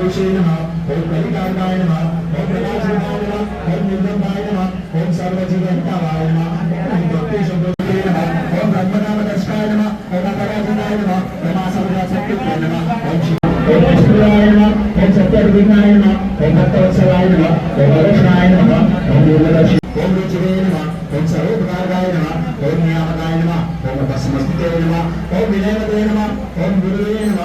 विषय नम ओम कलिकांडाय नम ओम प्रकाशाय नम ओम निर्गंधाय नम ओम सर्वजीवंताय नम ओम भक्ति शब्दों శ్రీనారాయణ నమ ఓం భక్తవత్సలాయ నమ ఓం వరక్షణాయ నమ ఓం యోగదర్శి ఓం రుచిరే నమ ఓం సర్వోపకారకాయ నమ ఓం నియామకాయ నమ ఓం ఉపసమస్థితే నమ ఓం వినయవదే నమ ఓం గురువే నమ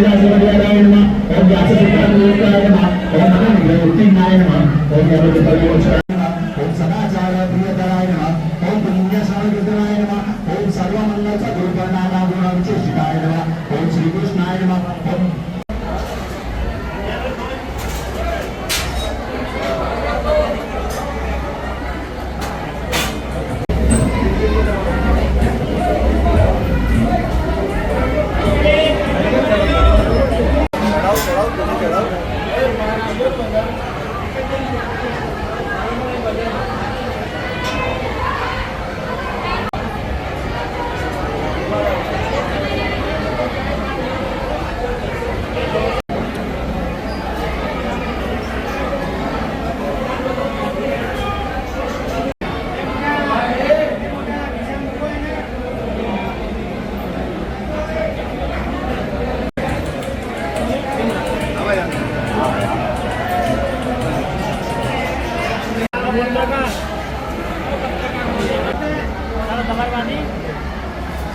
వ్యాసవర్యాయ నమ ఓం వ్యాస సిద్ధాంతాయ నమ ఓం మన నిగ్రహ ఉత్తీర్ణాయ నమ ఓం యమ విపర్యోచాయ out, por out.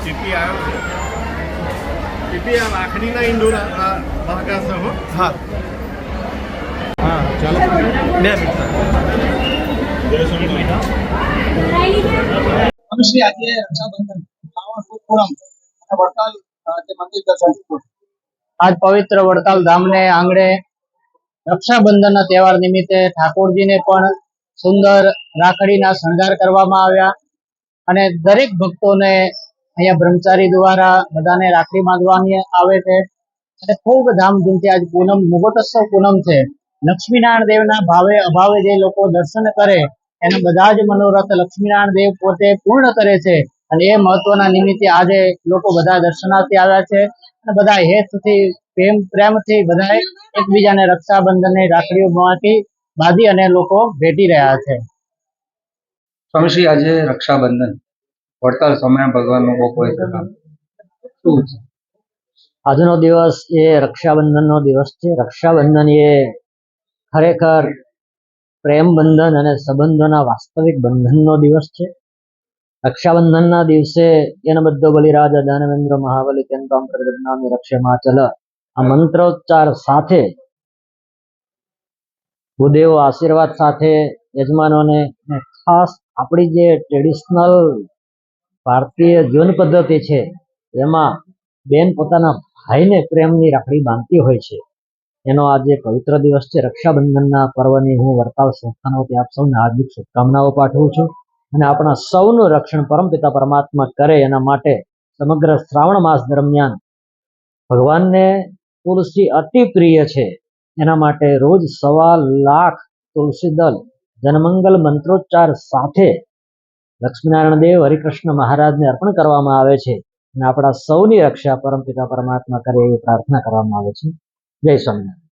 સીપી આવ્યો છે આ લાકડીના ઇન્ડોર ભાગા છે હો. હા. હા ચાલો. બે મિનિટ. શ્રી આજે રક્ષાબંધન રાવણ અને વડતાલ જે મંદિર દર્શન આજ પવિત્ર વડતાલ ધામને આંગણે રક્ષાબંધનના તહેવાર નિમિત્તે ઠાકોરજીને પણ સુંદર રાખડીના શણગાર કરવામાં આવ્યા અને દરેક ભક્તોને અહીંયા બ્રહ્મચારી દ્વારા બધાને રાખડી બાંધવાની આવે છે. અને ખૂબ ધામધૂમથી આજ પૂનમ મુગોટોત્સવ પૂનમ છે. લક્ષ્મીનારાયણ દેવના ભાવે અભાવે જે લોકો દર્શન કરે, એના બધા જ મનોરથ લક્ષ્મીનારાયણ દેવ પોતે પૂર્ણ કરે છે. અને એ મહત્વના નિમિત્તે આજે લોકો બધા દર્શનાર્થી આવ્યા છે. અને બધા હેતથી, પ્રેમ, પ્રેમથી બધા એકબીજાને રક્ષાબંધનની રાખડીઓ માંથી બાંધી અને લોકો ભેટી રહ્યા છે. સ્વામીશ્રી, આજે રક્ષાબંધન. વડતાલ સમય ભગવાનનો શું છે? આજનો દિવસ એ રક્ષાબંધનનો દિવસ છે. રક્ષાબંધન એ ખરેખર પ્રેમ બંધન અને સંબંધોના વાસ્તવિક બંધનનો દિવસ છે. રક્ષાબંધનના દિવસે એન બધો બલિરાજ, દાનવેન્દ્ર, મહાબલી તેંતામ પ્રગટનામી રક્ષમાચલ, આ મંત્રોચ્ચાર સાથે ભૂદેવો આશીર્વાદ સાથે યજમાનોને ખાસ આપણી જે ટ્રેડિશનલ ભારતીય જીવન પદ્ધતિ છે, એમાં બેન પોતાના ભાઈને પ્રેમની રાખડી બાંધતી હોય છે. એનો આજે પવિત્ર દિવસ છે. રક્ષાબંધનના પર્વની હું વડતાલ સંસ્થાનો આપ સૌને હાર્દિક શુભકામનાઓ પાઠવું છું અને આપણા સૌનું રક્ષણ પરમપિતા પરમાત્મા કરે એના માટે સમગ્ર શ્રાવણ માસ દરમિયાન ભગવાનને તુલસી અતિ પ્રિય છે. એના માટે રોજ સવા લાખ તુલસી દલ જનમંગલ મંત્રોચ્ચાર સાથે લક્ષ્મીનારાયણ દેવ હરિકૃષ્ણ મહારાજને અર્પણ કરવામાં આવે છે અને આપણા સૌની રક્ષા પરમપિતા પરમાત્મા કરે એવી પ્રાર્થના કરવામાં આવે છે. જય સ્વામિનારાયણ.